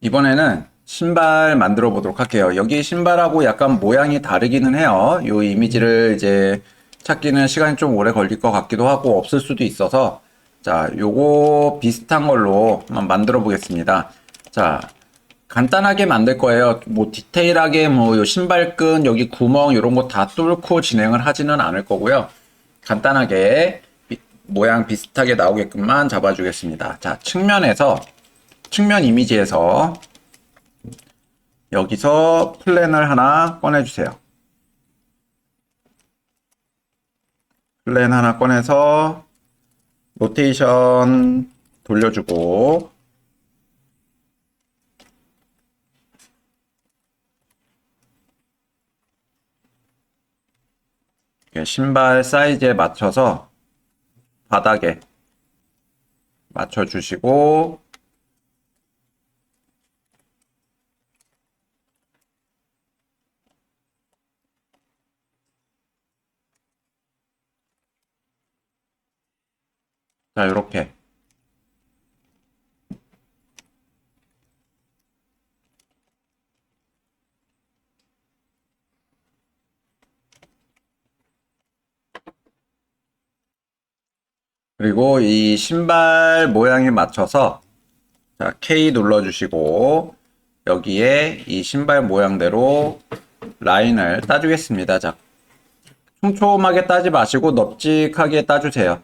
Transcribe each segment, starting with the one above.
이번에는 신발 만들어 보도록 할게요. 여기 신발하고 약간 모양이 다르기는 해요. 이 이미지를 이제 찾기는 시간이 좀 오래 걸릴 것 같기도 하고 없을 수도 있어서 자, 요거 비슷한 걸로 한번 만들어 보겠습니다. 자, 간단하게 만들 거예요. 뭐 디테일하게 뭐 요 신발끈 여기 구멍 이런 거 다 뚫고 진행을 하지는 않을 거고요. 간단하게 비- 모양 비슷하게 나오게끔만 잡아주겠습니다. 자, 측면에서 측면 이미지에서 여기서 플랜을 하나 꺼내주세요. 플랜 하나 꺼내서 로테이션 돌려주고 신발 사이즈에 맞춰서 바닥에 맞춰주시고 자, 이렇게. 그리고 이 신발 모양에 맞춰서 자, K 눌러주시고 여기에 이 신발 모양대로 라인을 따주겠습니다. 자, 촘촘하게 따지 마시고 넙직하게 따주세요.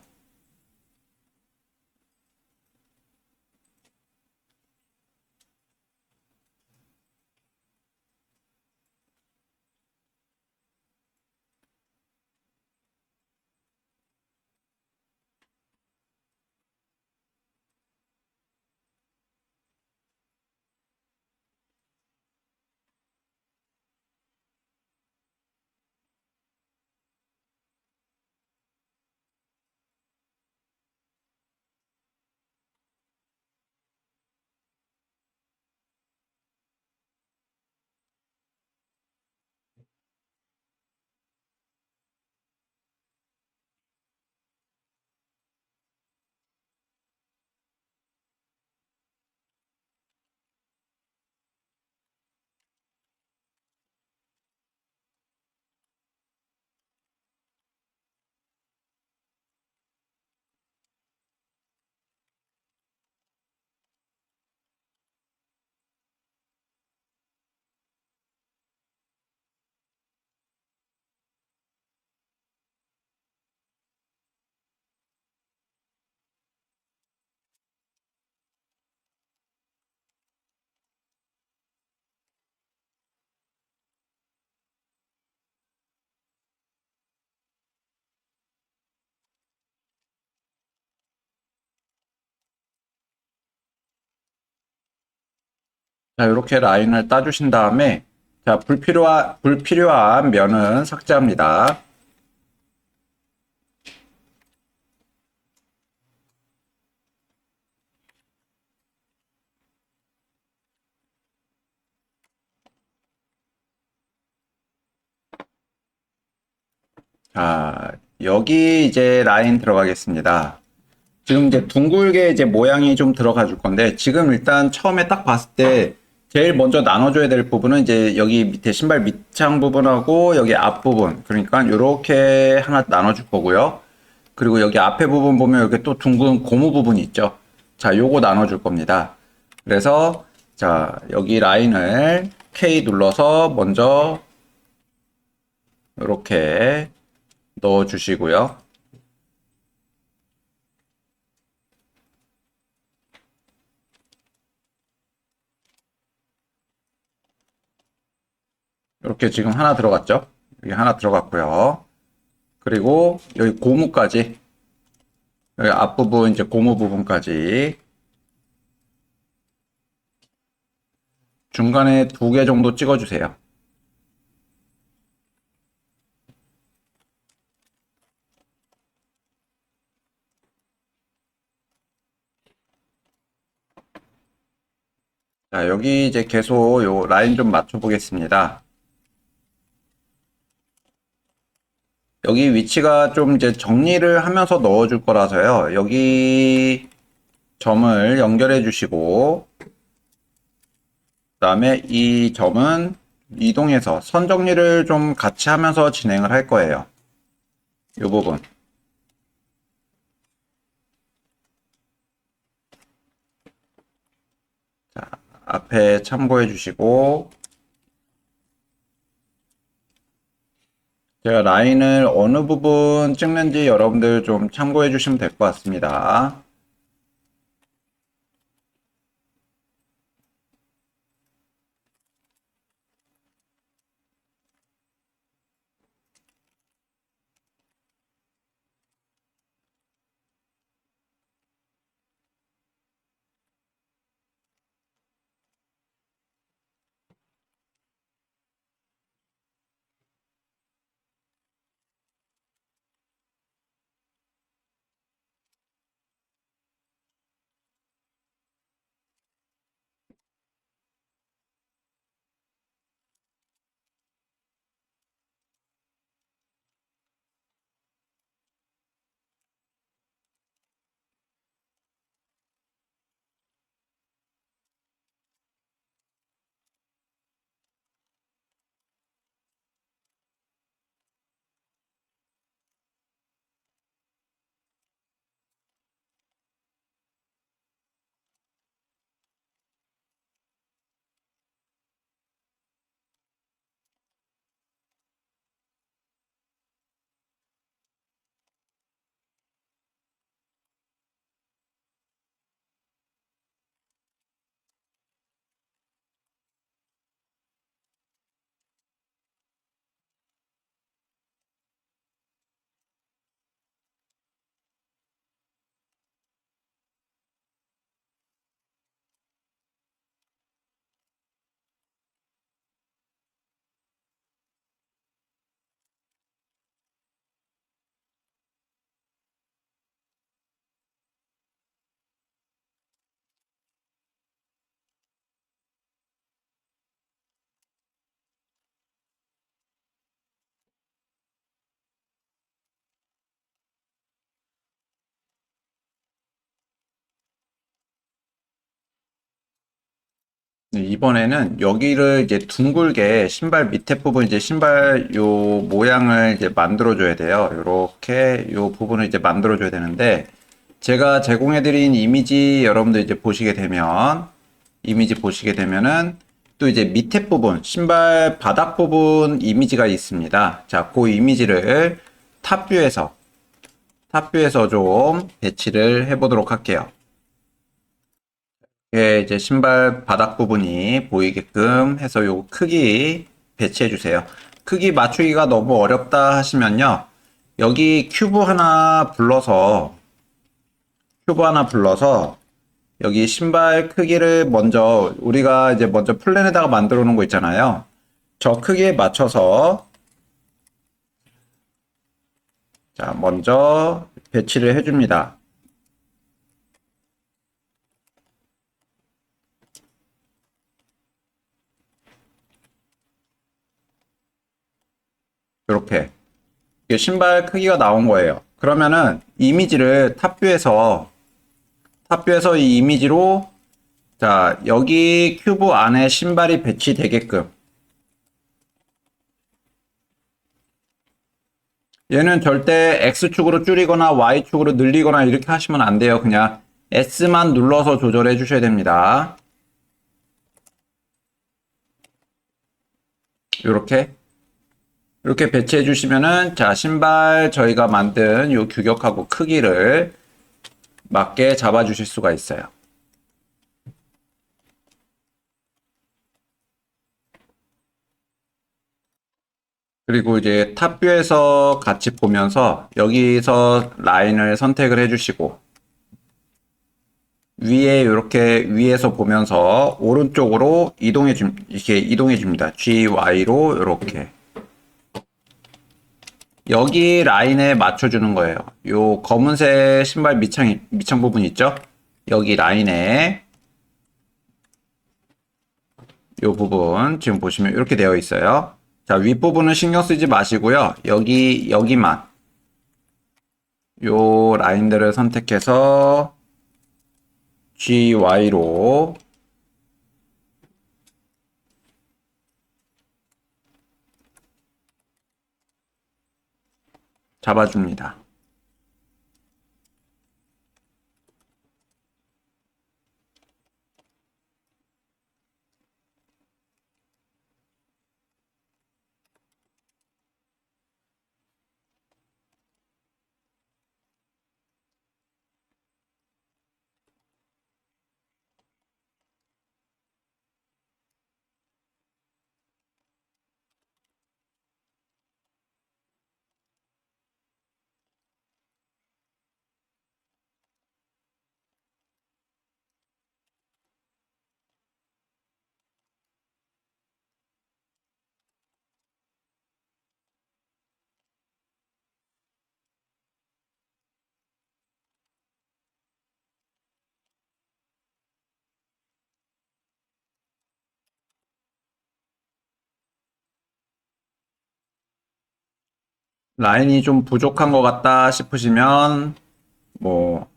자, 이렇게 라인을 따주신 다음에, 자, 불필요한, 불필요한 면은 삭제합니다. 자, 여기 이제 라인 들어가겠습니다. 지금 이제 둥글게 이제 모양이 좀 들어가 줄 건데, 지금 일단 처음에 딱 봤을 때, 제일 먼저 나눠줘야 될 부분은 이제 여기 밑에 신발 밑창 부분하고 여기 앞 부분. 그러니까 이렇게 하나 나눠줄 거고요. 그리고 여기 앞에 부분 보면 여기 또 둥근 고무 부분이 있죠. 자, 요거 나눠줄 겁니다. 그래서, 자, 여기 라인을 K 눌러서 먼저 이렇게 넣어주시고요. 이렇게 지금 하나 들어갔죠? 여기 하나 들어갔고요. 그리고 여기 고무까지 여기 앞부분 이제 고무 부분까지 중간에 두 개 정도 찍어주세요. 자, 여기 이제 계속 요 라인 좀 맞춰 보겠습니다. 여기 위치가 좀 이제 정리를 하면서 넣어줄 거라서요. 여기 점을 연결해 주시고, 다음에 이 점은 이동해서 선 정리를 좀 같이 하면서 진행을 할 거예요. 이 부분. 자, 앞에 참고해 주시고 제가 라인을 어느 부분 찍는지 여러분들 좀 참고해 주시면 될 것 같습니다. 네, 이번에는 여기를 이제 둥글게 신발 밑에 부분 이제 신발 요 모양을 이제 만들어 줘야 돼요. 요렇게 요 부분을 이제 만들어 줘야 되는데 제가 제공해 드린 이미지 여러분들 이제 보시게 되면 이미지 보시게 되면은 또 이제 밑에 부분 신발 바닥 부분 이미지가 있습니다. 자, 그 이미지를 탑뷰에서 탑뷰에서 좀 배치를 해 보도록 할게요. 예, 이제 신발 바닥 부분이 보이게끔 해서 요 크기 배치해 주세요. 크기 맞추기가 너무 어렵다 하시면요. 여기 큐브 하나 불러서 큐브 하나 불러서 여기 신발 크기를 먼저 우리가 이제 먼저 플랜에다가 만들어 놓은 거 있잖아요. 저 크기에 맞춰서 자, 먼저 배치를 해 줍니다. 이렇게 신발 크기가 나온 거예요. 그러면은 이미지를 탑뷰에서 탑뷰에서 이 이미지로 자 여기 큐브 안에 신발이 배치되게끔 얘는 절대 X축으로 줄이거나 Y축으로 늘리거나 이렇게 하시면 안 돼요. 그냥 S만 눌러서 조절해 주셔야 됩니다. 이렇게 이렇게 배치해 주시면은 자 신발 저희가 만든 요 규격하고 크기를 맞게 잡아 주실 수가 있어요. 그리고 이제 탑뷰에서 같이 보면서 여기서 라인을 선택을 해 주시고 위에 이렇게 위에서 보면서 오른쪽으로 이동해 줍 이렇게 이동해 줍니다. GY로 이렇게 여기 라인에 맞춰주는 거예요. 요 검은색 신발 밑창, 밑창 부분 있죠? 여기 라인에 요 부분 지금 보시면 이렇게 되어 있어요. 자, 윗부분은 신경 쓰지 마시고요. 여기, 여기만 요 라인들을 선택해서 GY로 잡아줍니다. 라인이 좀 부족한 것 같다 싶으시면 뭐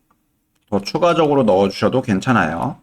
더 추가적으로 넣어주셔도 괜찮아요.